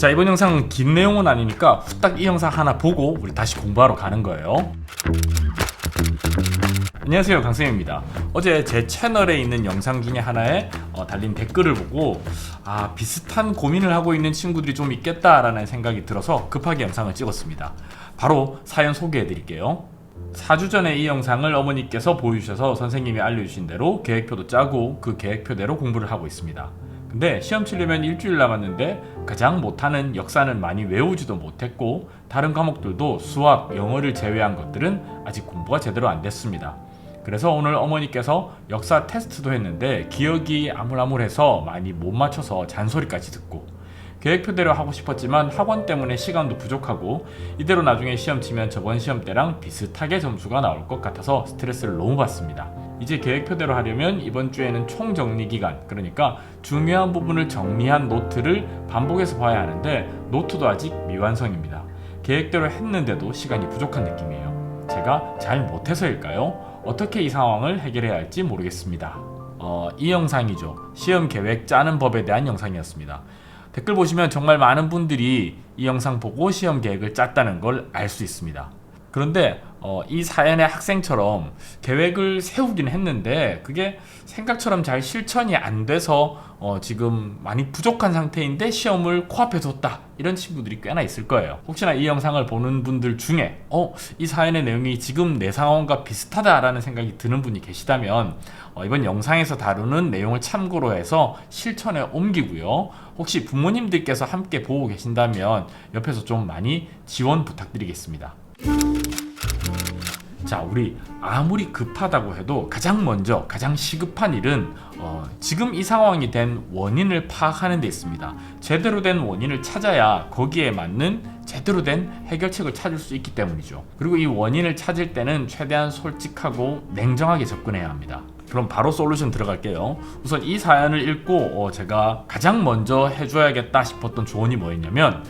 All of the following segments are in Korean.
자 이번 영상은 긴 내용은 아니니까 후딱 이 영상 하나 보고 우리 다시 공부하러 가는 거예요. 안녕하세요 강쌤입니다. 어제 제 채널에 있는 영상 중에 하나에 어, 달린 댓글을 보고 아 비슷한 고민을 하고 있는 친구들이 좀 있겠다라는 생각이 들어서 급하게 영상을 찍었습니다. 바로 사연 소개해 드릴게요. 4주 전에 이 영상을 어머니께서 보여주셔서 선생님이 알려주신 대로 계획표도 짜고 그 계획표대로 공부를 하고 있습니다. 근데 시험 치려면 일주일 남았는데 가장 못하는 역사는 많이 외우지도 못했고 다른 과목들도 수학, 영어를 제외한 것들은 아직 공부가 제대로 안 됐습니다. 그래서 오늘 어머니께서 역사 테스트도 했는데 기억이 아물아물해서 많이 못 맞춰서 잔소리까지 듣고 계획표대로 하고 싶었지만 학원 때문에 시간도 부족하고 이대로 나중에 시험 치면 저번 시험 때랑 비슷하게 점수가 나올 것 같아서 스트레스를 너무 받습니다. 이제 계획표대로 하려면 이번 주에는 총정리 기간, 그러니까 중요한 부분을 정리한 노트를 반복해서 봐야 하는데 노트도 아직 미완성입니다. 계획대로 했는데도 시간이 부족한 느낌이에요. 제가 잘 못해서일까요? 어떻게 이 상황을 해결해야 할지 모르겠습니다. 어, 이 영상이죠. 시험 계획 짜는 법에 대한 영상이었습니다. 댓글 보시면 정말 많은 분들이 이 영상 보고 시험 계획을 짰다는 걸 알 수 있습니다. 그런데 어, 이 사연의 학생처럼 계획을 세우긴 했는데 그게 생각처럼 잘 실천이 안 돼서 어, 지금 많이 부족한 상태인데 시험을 코앞에 뒀다 이런 친구들이 꽤나 있을 거예요. 혹시나 이 영상을 보는 분들 중에 어, 이 사연의 내용이 지금 내 상황과 비슷하다라는 생각이 드는 분이 계시다면 어, 이번 영상에서 다루는 내용을 참고로 해서 실천에 옮기고요. 혹시 부모님들께서 함께 보고 계신다면 옆에서 좀 많이 지원 부탁드리겠습니다. 자, 우리 아무리 급하다고 해도 가장 먼저 가장 시급한 일은 어, 지금 이 상황이 된 원인을 파악하는 데 있습니다. 제대로 된 원인을 찾아야 거기에 맞는 제대로 된 해결책을 찾을 수 있기 때문이죠. 그리고 이 원인을 찾을 때는 최대한 솔직하고 냉정하게 접근해야 합니다. 그럼 바로 솔루션 들어갈게요. 우선 이 사연을 읽고 어, 제가 가장 먼저 해줘야겠다 싶었던 조언이 뭐였냐면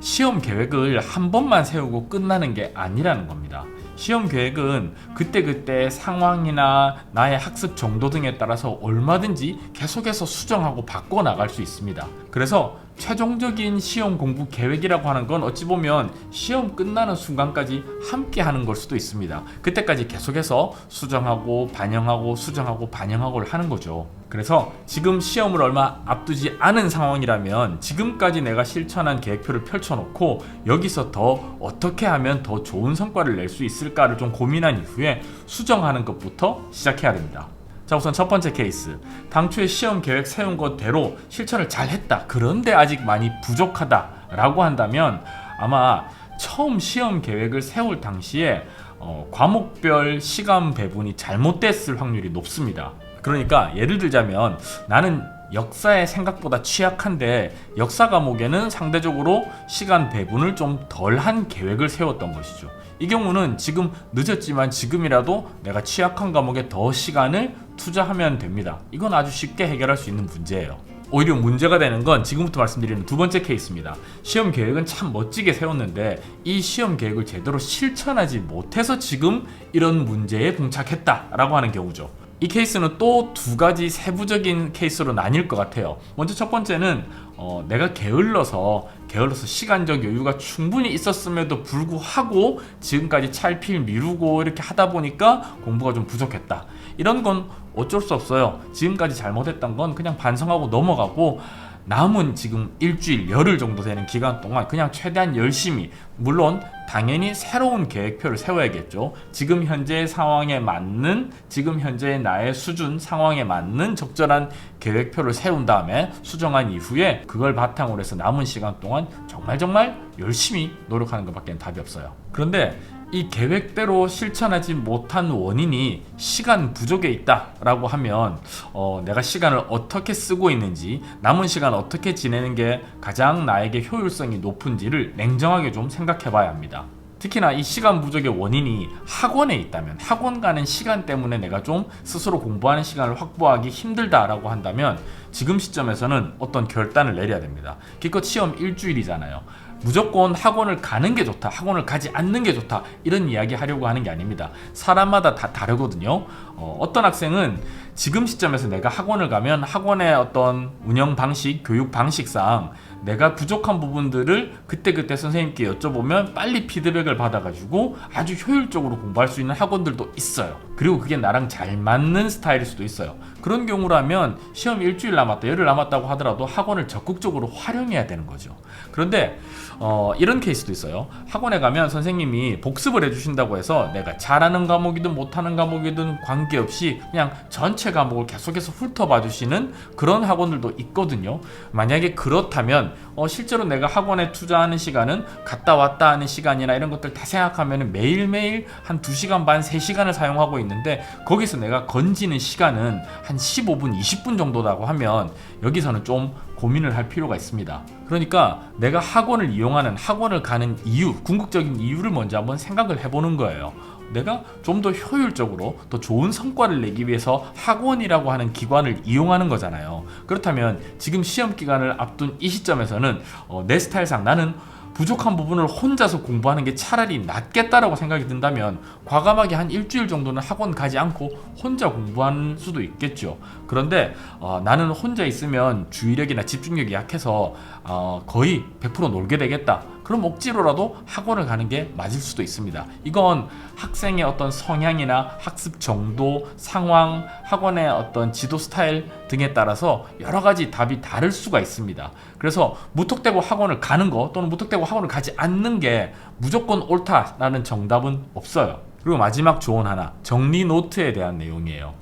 시험 계획을 한 번만 세우고 끝나는 게 아니라는 겁니다. 시험 계획은 그때그때 상황이나 나의 학습 정도 등에 따라서 얼마든지 계속해서 수정하고 바꿔 나갈 수 있습니다. 그래서 최종적인 시험 공부 계획이라고 하는 건 어찌 보면 시험 끝나는 순간까지 함께 하는 걸 수도 있습니다. 그때까지 계속해서 수정하고 반영하고 수정하고 반영하고를 하는 거죠. 그래서 지금 시험을 얼마 앞두지 않은 상황이라면 지금까지 내가 실천한 계획표를 펼쳐놓고 여기서 더 어떻게 하면 더 좋은 성과를 낼 수 있을까를 좀 고민한 이후에 수정하는 것부터 시작해야 됩니다. 자 우선 첫 번째 케이스. 당초에 시험 계획 세운 것대로 실천을 잘 했다. 그런데 아직 많이 부족하다 라고 한다면 아마 처음 시험 계획을 세울 당시에 어, 과목별 시간 배분이 잘못됐을 확률이 높습니다 그러니까 예를 들자면 나는 역사에 생각보다 취약한데 역사 과목에는 상대적으로 시간 배분을 좀 덜 한 계획을 세웠던 것이죠. 이 경우는 지금 늦었지만 지금이라도 내가 취약한 과목에 더 시간을 투자하면 됩니다. 이건 아주 쉽게 해결할 수 있는 문제예요. 오히려 문제가 되는 건 지금부터 말씀드리는 두 번째 케이스입니다. 시험 계획은 참 멋지게 세웠는데 이 시험 계획을 제대로 실천하지 못해서 지금 이런 문제에 봉착했다라고 하는 경우죠. 이 케이스는 또 두 가지 세부적인 케이스로 나뉠 것 같아요. 먼저 첫 번째는 어, 내가 게을러서 게을러서 시간적 여유가 충분히 있었음에도 불구하고 지금까지 찰필 미루고 이렇게 하다 보니까 공부가 좀 부족했다. 이런 건 어쩔 수 없어요. 지금까지 잘못했던 건 그냥 반성하고 넘어가고 남은 지금 일주일, 열흘 정도 되는 기간 동안 그냥 최대한 열심히, 물론 당연히 새로운 계획표를 세워야겠죠. 지금 현재의 상황에 맞는, 지금 현재의 나의 수준, 상황에 맞는 적절한 계획표를 세운 다음에 수정한 이후에 그걸 바탕으로 해서 남은 시간 동안 정말 정말 열심히 노력하는 것밖에 답이 없어요. 그런데 이 계획대로 실천하지 못한 원인이 시간 부족에 있다라고 하면 어, 내가 시간을 어떻게 쓰고 있는지 남은 시간 어떻게 지내는 게 가장 나에게 효율성이 높은지를 냉정하게 좀 생각해 봐야 합니다. 특히나 이 시간 부족의 원인이 학원에 있다면 학원 가는 시간 때문에 내가 좀 스스로 공부하는 시간을 확보하기 힘들다라고 한다면 지금 시점에서는 어떤 결단을 내려야 됩니다. 기껏 시험 일주일이잖아요. 무조건 학원을 가는 게 좋다, 학원을 가지 않는 게 좋다 이런 이야기 하려고 하는 게 아닙니다. 사람마다 다 다르거든요. 어, 떤 학생은 지금 시점에서 내가 학원을 가면 학원의 어떤 운영 방식, 교육 방식상 내가 부족한 부분들을 그때그때 선생님께 여쭤보면 빨리 피드백을 받아가지고 아주 효율적으로 공부할 수 있는 학원들도 있어요. 그리고 그게 나랑 잘 맞는 스타일일 수도 있어요. 그런 경우라면 시험 일주일 남았다, 열흘 남았다고 하더라도 학원을 적극적으로 활용해야 되는 거죠. 그런데 어, 이런 케이스도 있어요. 학원에 가면 선생님이 복습을 해주신다고 해서 내가 잘하는 과목이든 못하는 과목이든 관계없이 그냥 전체 과목을 계속해서 훑어봐 주시는 그런 학원들도 있거든요. 만약에 그렇다면 어, 실제로 내가 학원에 투자하는 시간은 갔다 왔다 하는 시간이나 이런 것들 다 생각하면 매일매일 한 2시간 반, 3시간을 사용하고 있는데 거기서 내가 건지는 시간은 한 15분, 20분 정도라고 하면 여기서는 좀 고민을 할 필요가 있습니다. 그러니까 내가 학원을 이용하는 학원을 가는 이유, 궁극적인 이유를 먼저 한번 생각을 해보는 거예요. 내가 좀 더 효율적으로 더 좋은 성과를 내기 위해서 학원이라고 하는 기관을 이용하는 거잖아요. 그렇다면 지금 시험 기간을 앞둔 이 시점에서는 어, 내 스타일상 나는 부족한 부분을 혼자서 공부하는 게 차라리 낫겠다라고 생각이 든다면 과감하게 한 일주일 정도는 학원 가지 않고 혼자 공부하는 수도 있겠죠. 그런데 어, 나는 혼자 있으면 주의력이나 집중력이 약해서 어, 거의 100% 놀게 되겠다. 그럼 억지로라도 학원을 가는 게 맞을 수도 있습니다. 이건 학생의 어떤 성향이나 학습 정도, 상황, 학원의 어떤 지도 스타일 등에 따라서 여러 가지 답이 다를 수가 있습니다. 그래서 무턱대고 학원을 가는 거 또는 무턱대고 학원을 가지 않는 게 무조건 옳다라는 정답은 없어요. 그리고 마지막 조언 하나, 정리 노트에 대한 내용이에요.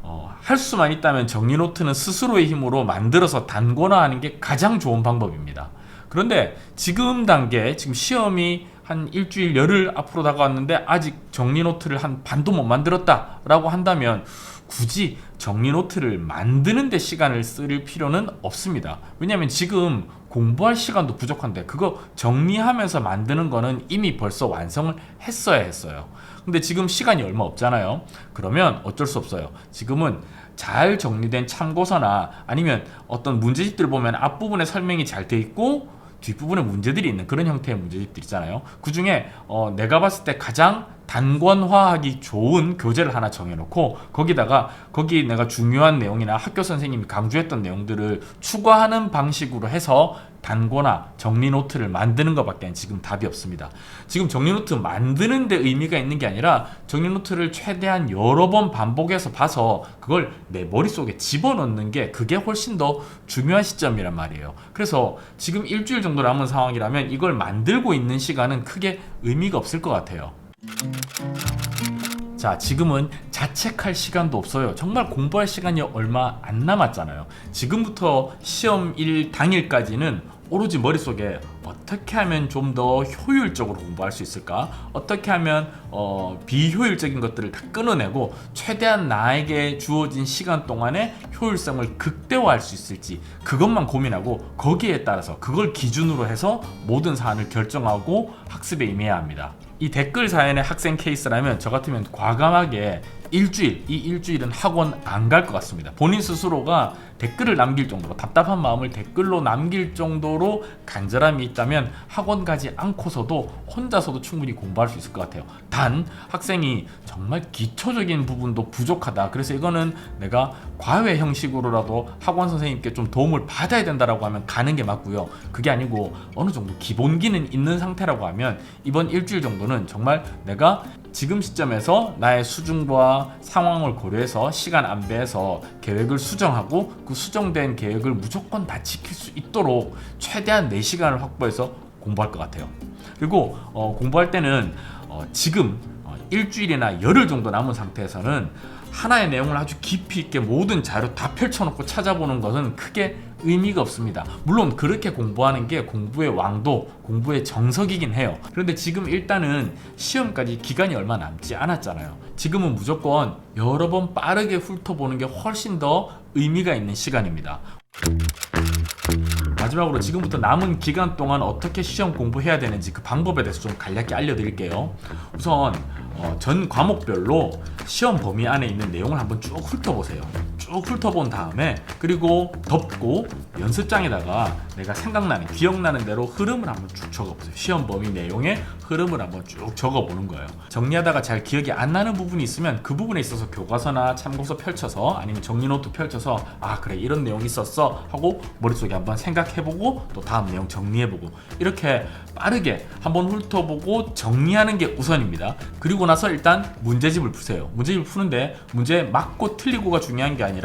어, 할 수만 있다면 정리 노트는 스스로의 힘으로 만들어서 단권화하는 게 가장 좋은 방법입니다. 그런데 지금 단계, 지금 시험이 한 일주일 열흘 앞으로 다가왔는데 아직 정리 노트를 한 반도 못 만들었다라고 한다면 굳이 정리 노트를 만드는 데 시간을 쓸 필요는 없습니다. 왜냐하면 지금 공부할 시간도 부족한데 그거 정리하면서 만드는 거는 이미 벌써 완성을 했어야 했어요. 근데 지금 시간이 얼마 없잖아요. 그러면 어쩔 수 없어요. 지금은 잘 정리된 참고서나 아니면 어떤 문제집들 보면 앞부분에 설명이 잘 돼 있고 뒷부분에 문제들이 있는 그런 형태의 문제집들 있잖아요. 그 중에 어, 내가 봤을 때 가장 단권화하기 좋은 교재를 하나 정해놓고 거기다가 거기 내가 중요한 내용이나 학교 선생님이 강조했던 내용들을 추가하는 방식으로 해서 단권화 정리 노트를 만드는 것밖에 지금 답이 없습니다. 지금 정리 노트 만드는 데 의미가 있는 게 아니라 정리 노트를 최대한 여러 번 반복해서 봐서 그걸 내 머릿속에 집어넣는 게 그게 훨씬 더 중요한 시점이란 말이에요. 그래서 지금 일주일 정도 남은 상황이라면 이걸 만들고 있는 시간은 크게 의미가 없을 것 같아요. 자, 지금은 자책할 시간도 없어요. 정말 공부할 시간이 얼마 안 남았잖아요. 지금부터 시험일 당일까지는 오로지 머릿속에 어떻게 하면 좀 더 효율적으로 공부할 수 있을까? 어떻게 하면 어, 비효율적인 것들을 다 끊어내고 최대한 나에게 주어진 시간 동안에 효율성을 극대화할 수 있을지 그것만 고민하고 거기에 따라서 그걸 기준으로 해서 모든 사안을 결정하고 학습에 임해야 합니다. 이 댓글 사연의 학생 케이스라면 저 같으면 과감하게 일주일 이 일주일은 학원 안 갈 것 같습니다. 본인 스스로가 댓글을 남길 정도로 답답한 마음을 댓글로 남길 정도로 간절함이 있다면 학원 가지 않고서도 혼자서도 충분히 공부할 수 있을 것 같아요. 단 학생이 정말 기초적인 부분도 부족하다. 그래서 이거는 내가 과외 형식으로라도 학원 선생님께 좀 도움을 받아야 된다라고 하면 가는 게 맞고요. 그게 아니고 어느 정도 기본기는 있는 상태라고 하면 이번 일주일 정도는 정말 내가 지금 시점에서 나의 수준과 상황을 고려해서 시간 안배해서 계획을 수정하고 그 수정된 계획을 무조건 다 지킬 수 있도록 최대한 내 시간을 확보해서 공부할 것 같아요. 그리고 어, 공부할 때는 어, 지금 어, 일주일이나 열흘 정도 남은 상태에서는 하나의 내용을 아주 깊이 있게 모든 자료 다 펼쳐놓고 찾아보는 것은 크게 의미가 없습니다. 물론 그렇게 공부하는 게 공부의 왕도, 공부의 정석이긴 해요. 그런데 지금 일단은 시험까지 기간이 얼마 남지 않았잖아요. 지금은 무조건 여러 번 빠르게 훑어보는 게 훨씬 더 의미가 있는 시간입니다. 마지막으로 지금부터 남은 기간 동안 어떻게 시험 공부해야 되는지 그 방법에 대해서 좀 간략히 알려드릴게요. 우선 어, 전 과목별로 시험 범위 안에 있는 내용을 한번 쭉 훑어보세요. 쭉 훑어본 다음에 그리고 덮고 연습장에다가 내가 생각나는 기억나는 대로 흐름을 한번 쭉 적어보세요. 시험 범위 내용의 흐름을 한번 쭉 적어보는 거예요. 정리하다가 잘 기억이 안 나는 부분이 있으면 그 부분에 있어서 교과서나 참고서 펼쳐서 아니면 정리 노트 펼쳐서 아 그래 이런 내용 있었어 하고 머릿속에 한번 생각해보고 또 다음 내용 정리해보고 이렇게 빠르게 한번 훑어보고 정리하는 게 우선입니다. 그리고 나서 일단 문제집을 푸세요. 문제집을 푸는데 문제 맞고 틀리고가 중요한 게 아니라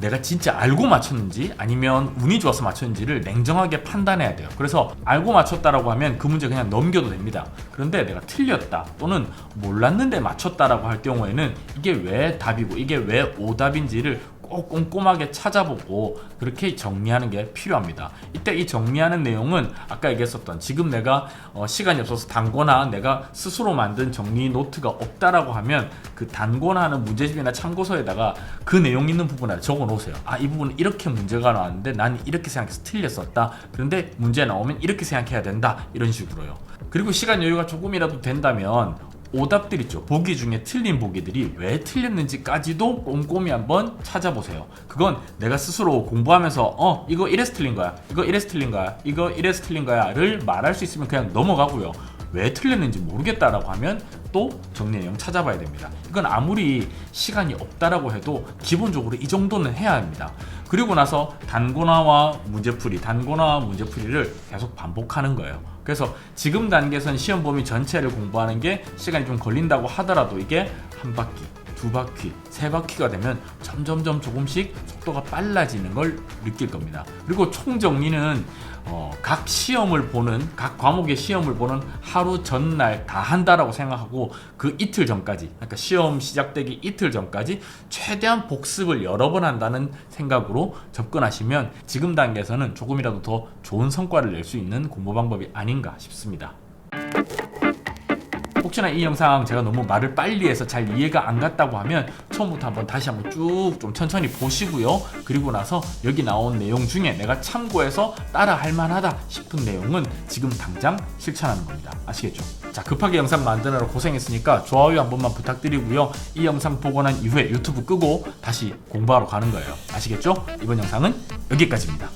내가 진짜 알고 맞췄는지 아니면 운이 좋아서 맞췄는지를 냉정하게 판단해야 돼요. 그래서 알고 맞췄다라고 하면 그 문제 그냥 넘겨도 됩니다. 그런데 내가 틀렸다 또는 몰랐는데 맞췄다라고 할 경우에는 이게 왜 답이고 이게 왜 오답인지를 꼭 꼼꼼하게 찾아보고 그렇게 정리하는 게 필요합니다. 이때 이 정리하는 내용은 아까 얘기했었던 지금 내가 어, 시간이 없어서 단거나 내가 스스로 만든 정리 노트가 없다라고 하면 그 단거나 하는 문제집이나 참고서에다가 그 내용 있는 부분을 적어 놓으세요. 아, 이 부분은 이렇게 문제가 나왔는데 나는 이렇게 생각해서 틀렸었다. 그런데 문제 나오면 이렇게 생각해야 된다. 이런 식으로요. 그리고 시간 여유가 조금이라도 된다면 오답들 있죠. 보기 중에 틀린 보기들이 왜 틀렸는지까지도 꼼꼼히 한번 찾아보세요. 그건 내가 스스로 공부하면서 어 이거 이래서 틀린 거야, 이거 이래서 틀린 거야, 이거 이래서 틀린 거야를 말할 수 있으면 그냥 넘어가고요. 왜 틀렸는지 모르겠다라고 하면 또 정리 내용 찾아봐야 됩니다. 이건 아무리 시간이 없다라고 해도 기본적으로 이 정도는 해야 합니다. 그리고 나서 단고나와 문제풀이, 단고나와 문제풀이를 계속 반복하는 거예요. 그래서 지금 단계에선 시험 범위 전체를 공부하는 게 시간이 좀 걸린다고 하더라도 이게 한 바퀴, 두 바퀴, 세 바퀴가 되면 점점점 조금씩 속도가 빨라지는 걸 느낄 겁니다. 그리고 총 정리는 어, 각 시험을 보는 각 과목의 시험을 보는 하루 전날 다 한다라고 생각하고 그 이틀 전까지 그러니까 시험 시작되기 이틀 전까지 최대한 복습을 여러 번 한다는 생각으로 접근하시면 지금 단계에서는 조금이라도 더 좋은 성과를 낼 수 있는 공부 방법이 아닌가 싶습니다. 혹시나 이 영상 제가 너무 말을 빨리 해서 잘 이해가 안 갔다고 하면 처음부터 한번 다시 한번 쭉 좀 천천히 보시고요. 그리고 나서 여기 나온 내용 중에 내가 참고해서 따라 할 만하다 싶은 내용은 지금 당장 실천하는 겁니다. 아시겠죠? 자, 급하게 영상 만드느라 고생했으니까 좋아요 한 번만 부탁드리고요. 이 영상 보고 난 이후에 유튜브 끄고 다시 공부하러 가는 거예요. 아시겠죠? 이번 영상은 여기까지입니다.